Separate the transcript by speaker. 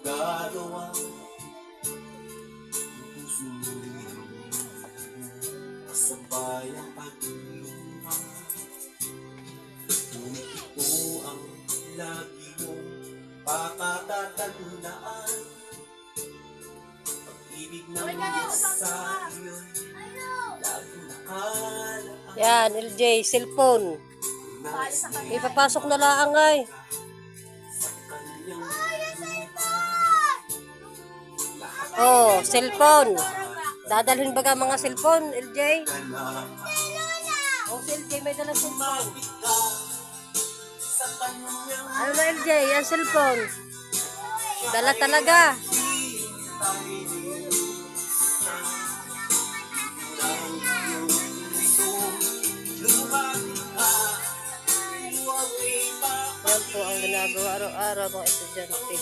Speaker 1: magagawa. Puso Kasabay ang pagluma Kung ito ang lagi mong pakatatandaan Pag-ibig ng Diyos sa iyo Lagi nakalaan
Speaker 2: Yan, LJ, cellphone. Ipapasok na laang ay. Oh, cellphone. Dadalhin ba ka mga cellphone, LJ? Oh, si LJ may dalang cellphone. Ano na LJ? Yan cellphone. Dala talaga. Yan po ang ginagawa araw-araw ng estudyante.